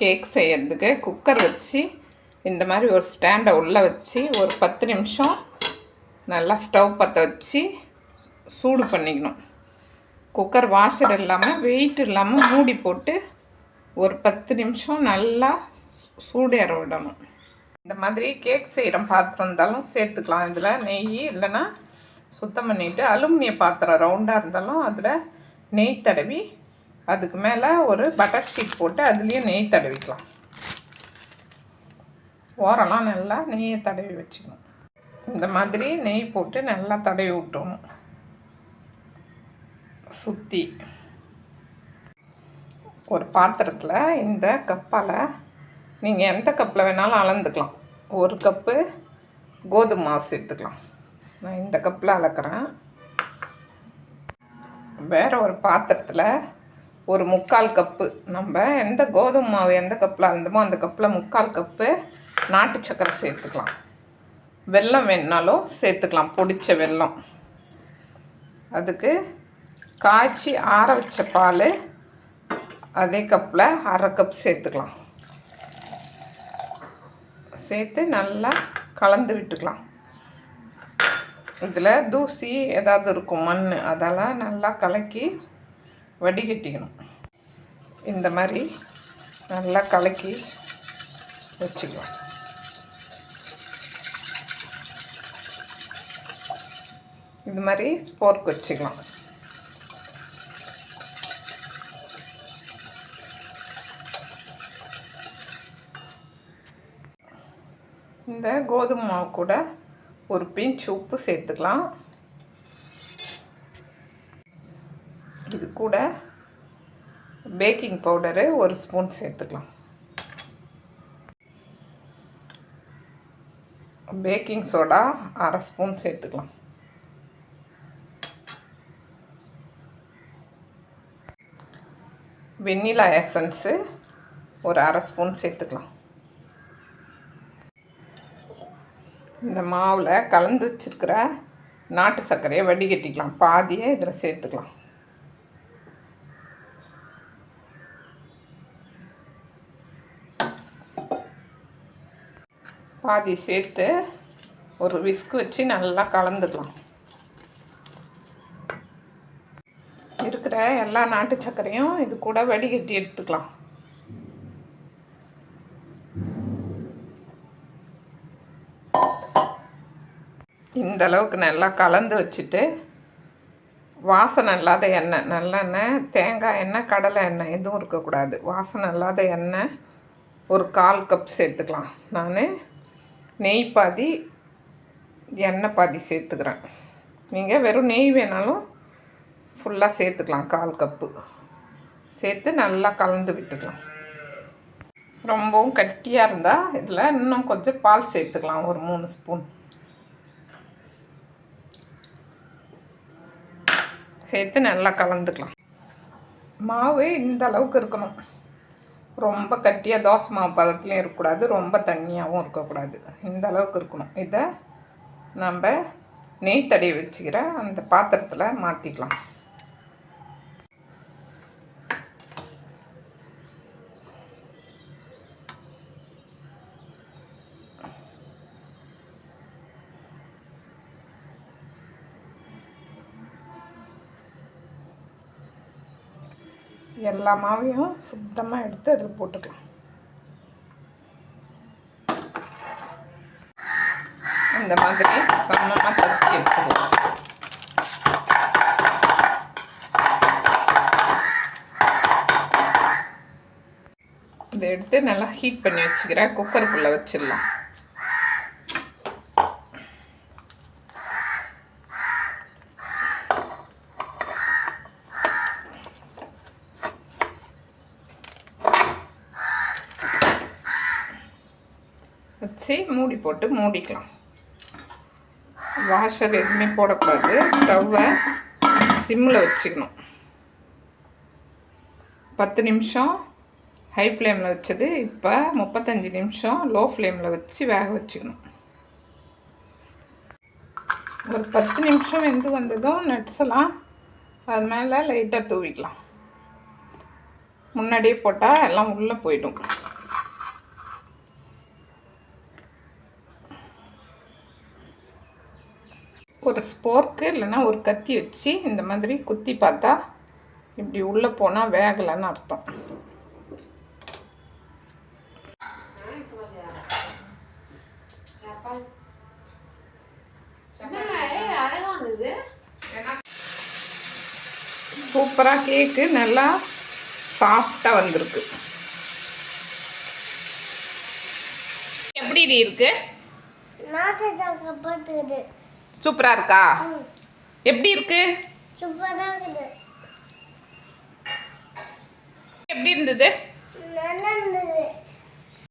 Cake செய்கிறதுக்கு cooker வச்சு இந்த மாதிரி ஒரு ஸ்டாண்டை உள்ளே வச்சு ஒரு பத்து நிமிஷம் நல்லா ஸ்டவ் பற்ற வச்சு சூடு பண்ணிக்கணும். குக்கர் வாஷர் இல்லாமல் வெயிட் இல்லாமல் மூடி போட்டு ஒரு பத்து நிமிஷம் நல்லா சூடு ஏற விடணும். இந்த மாதிரி கேக் செய்கிற பாத்திரம் இருந்தாலும் சேர்த்துக்கலாம். இதில் நெய் இல்லைன்னா சுத்தம் பண்ணிவிட்டு அலுமினிய பாத்திரம் ரவுண்டாக இருந்தாலும் அதில் நெய் தடவி அதுக்கு மேலே ஒரு பட்டர் ஷீட் போட்டு அதுலேயும் நெய் தடவிக்கலாம். ஓரெல்லாம் நல்லா நெய்யை தடவி வச்சுக்கணும். இந்த மாதிரி நெய் போட்டு நல்லா தடவி விட்டணும் சுற்றி ஒரு பாத்திரத்தில் இந்த கப்பால் நீங்கள் எந்த கப்பில் வேணாலும் அளந்துக்கலாம். ஒரு கப்பு கோதுமை மாவு சேர்த்துக்கலாம். நான் இந்த கப்பில் அளக்குறேன். வேறு ஒரு பாத்திரத்தில் ஒரு முக்கால் கப்பு. நம்ம எந்த கோதுமை மாவு எந்த கப்பில் அளந்தமோ அந்த கப்பில் முக்கால் கப்பு நாட்டு சக்கரை சேர்த்துக்கலாம். வெல்லம் வேணுனாலும் சேர்த்துக்கலாம். பொடித்த வெல்லம். அதுக்கு காய்ச்சி ஆற வச்ச பால் அதே கப்பில் அரை கப் சேர்த்துக்கலாம். சேர்த்து நல்லா கலந்து விட்டுக்கலாம். இதில் தூசி ஏதாவது இருக்கும் மண் அதெல்லாம் நல்லா கலக்கி வடிகட்டிக்கணும். இந்த மாதிரி நல்லா கலக்கி வச்சுக்கலாம். இது மாதிரி ஸ்போர்க் வச்சுக்கலாம். இந்த கோதுமை மாவு கூட ஒரு பிஞ்ச் உப்பு சேர்த்துக்கலாம். கூட பேக்கிங் பவுடரு ஒரு ஸ்பூன் சேர்த்துக்கலாம். பேக்கிங் சோடா அரை ஸ்பூன் சேர்த்துக்கலாம். வெண்ணிலா எசன்ஸு ஒரு அரை ஸ்பூன் சேர்த்துக்கலாம். இந்த மாவில் கலந்து வச்சுருக்கிற நாட்டு சர்க்கரையை வடிகட்டிக்கலாம். பாதியை இதில் சேர்த்துக்கலாம். பாதி சேர்த்து ஒரு விஸ்க் வச்சு நல்லா கலந்துக்கலாம். இருக்கிற எல்லா நாட்டு சர்க்கரையும் இது கூட வடிகட்டி எடுத்துக்கலாம். இந்த அளவுக்கு நல்லா கலந்து வச்சுட்டு வாசனை இல்லாத எண்ணெய் நல்லெண்ணெய் தேங்காய் எண்ணெய் கடலை எண்ணெய் எதுவும் இருக்கக்கூடாது. வாசனை இல்லாத எண்ணெய் ஒரு கால் கப் சேர்த்துக்கலாம். நான் நெய் பாதி எண்ணெய் பாதி சேர்த்துக்கிறேன். நீங்கள் வெறும் நெய் வேணாலும் ஃபுல்லாக சேர்த்துக்கலாம் கால் கப்பு. சேர்த்து நல்லா கலந்து விட்டுக்கலாம். ரொம்பவும் கட்டியாக இருந்தால் இதில் இன்னும் கொஞ்சம் பால் சேர்த்துக்கலாம் ஒரு மூணு ஸ்பூன். சேர்த்து நல்லா கலந்துக்கலாம். மாவு இந்த அளவுக்கு இருக்கணும். ரொம்ப கட்டியாக தோசை மாவு பதத்துலேயும் இருக்கக்கூடாது ரொம்ப தண்ணியாகவும் இருக்கக்கூடாது. இந்த அளவுக்கு இருக்கணும். இதை நம்ம நெய் தடவி வச்சுக்கிற அந்த பாத்திரத்தில் மாற்றிக்கலாம் எல்லா மாவையும் சுத்தமாக எடுத்து அதில் போட்டுக்கலாம். இந்த மாதிரி சமமாக தட்டி எடுத்துக்கலாம். இதை எடுத்து நல்லா ஹீட் பண்ணி வச்சுக்கிறேன். குக்கருக்குள்ளே வச்சிடலாம். வச்சு மூடி போட்டு மூடிக்கலாம். வாஷர் எதுவுமே போடக்கூடாது. ஸ்டவ்வை சிம்மில் வச்சுக்கணும். பத்து நிமிஷம் ஹை ஃப்ளேமில் வச்சது இப்போ முப்பத்தஞ்சு நிமிஷம் லோ ஃப்ளேமில் வச்சு வேக வச்சுக்கணும். ஒரு பத்து நிமிஷம் வெந்து வந்ததும் நட்ஸ் எல்லாம் அது மேலே லைட்டாக தூவிக்கலாம். முன்னாடியே போட்டால் எல்லாம் உள்ளே போயிடும். ஒரு ஸ்போர்க்கு இல்லைன்னா ஒரு கத்தி வச்சு இந்த மாதிரி குத்தி பார்த்தா இப்படி உள்ளே போனால் வேகலைன்னு அர்த்தம். சூப்பராக கேக்கு நல்லா சாஃப்டாக வந்திருக்கு. எப்படி இது இருக்கு? சூப்பராக இருக்கா? எப்படி இருக்கு? எப்படி இருந்தது? நல்லா இருந்தது.